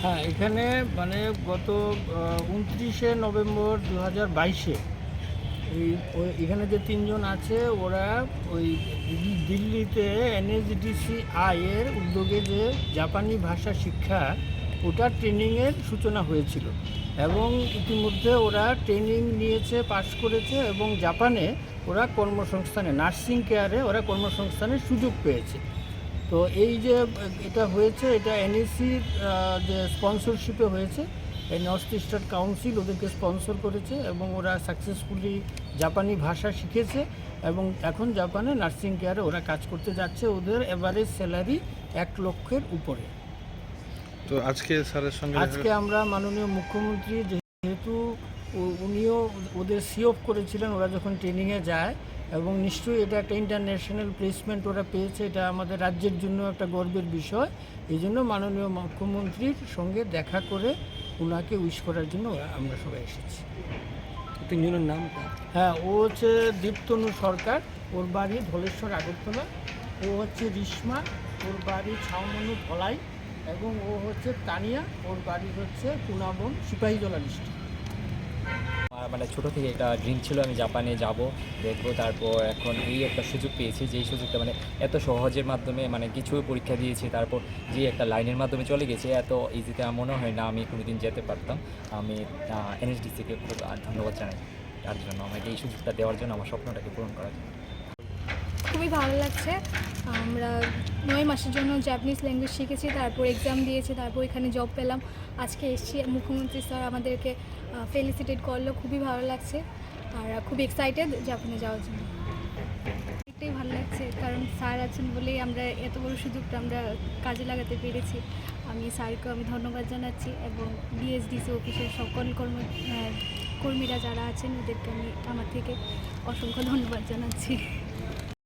হ্যাঁ এখানে মানে গত উনত্রিশে নভেম্বর দু হাজার বাইশে এখানে যে তিনজন আছে, ওরা ওই দিল্লিতে এনএসডিসি আই এর উদ্যোগে যে জাপানি ভাষা শিক্ষা, ওটা ট্রেনিংয়ের সূচনা হয়েছিল। এবং ইতিমধ্যে ওরা ট্রেনিং নিয়েছে পাশ করেছে এবং জাপানে ওরা কর্মসংস্থানে নার্সিং কেয়ারে ওরা কর্মসংস্থানের সুযোগ পেয়েছে। তো এই যে এটা হয়েছে এটা এনএসির যে স্পন্সরশিপে হয়েছে এই নর্থ ইস্টার্ন কাউন্সিল ওদেরকে স্পন্সর করেছে এবং ওরা সাকসেসফুলি জাপানি ভাষা শিখেছে এবং এখন জাপানে নার্সিং কেয়ারে ওরা কাজ করতে যাচ্ছে ওদের এভারেজ স্যালারি এক লক্ষের উপরে। তো আজকে স্যারের সঙ্গে আজকে আমরা মাননীয় মুখ্যমন্ত্রী যেহেতু উনিও ওদের সিওফ করেছিলেন ওরা যখন ট্রেনিংয়ে যায় এবং নিশ্চয়ই এটা একটা ইন্টারন্যাশনাল প্লেসমেন্ট ওরা পেয়েছে এটা আমাদের রাজ্যের জন্য একটা গর্বের বিষয়। এই জন্য মাননীয় মুখ্যমন্ত্রীর সঙ্গে দেখা করে ওনাকে উইশ করার জন্য আমরা সবাই এসেছি। তিনজনের নাম হ্যাঁ ও হচ্ছে দীপ্তনু সরকার ওর বাড়ি ধলেশ্বর আগরতলা। ও হচ্ছে রিশ্মা ওর বাড়ি ছাউমনু ধলাই এবং ও হচ্ছে তানিয়া ওর বাড়ি হচ্ছে কুনাবন সিপাহীজলা ডিস্ট্রিক্ট মানে ছোটো থেকে একটা ড্রিম ছিল, আমি জাপানে যাব, দেখব, তারপর এখন এই একটা সুযোগ পেয়েছি, যেই সুযোগটা মানে এত সহজের মাধ্যমে মানে কিছু পরীক্ষা দিয়েছি, তারপর যে একটা লাইনের মাধ্যমে চলে গেছে, এত ইজিতে আমার মনে হয় না আমি কোনোদিন যেতে পারতাম। আমি এনএসডিসিকে খুব ধন্যবাদ জানাই, তার জন্য আমাকে এই সুযোগটা দেওয়ার জন্য, আমার স্বপ্নটাকে পূরণ করার জন্য। খুবই ভালো লাগছে। আমরা নয় মাসের জন্য জাপানিজ ল্যাঙ্গুয়েজ শিখেছি, তারপর এক্সাম দিয়েছি, তারপর এখানে জব পেলাম। আজকে এসেছি, মুখ্যমন্ত্রী স্যার আমাদেরকে ফেলিসিটেট করল, খুবই ভালো লাগছে। আর খুব এক্সাইটেড জাপানে যাওয়ার জন্য। এটাই ভালো লাগছে, কারণ স্যার আছেন বলেই আমরা এত বড় সুযোগটা আমরা কাজে লাগাতে পেরেছি। আমি স্যারকে আমি ধন্যবাদ জানাচ্ছি এবং বিএসডিসি অফিসের সকল কর্ম কর্মীরা যারা আছেন, ওদেরকে আমি আমার থেকে অসংখ্য ধন্যবাদ জানাচ্ছি।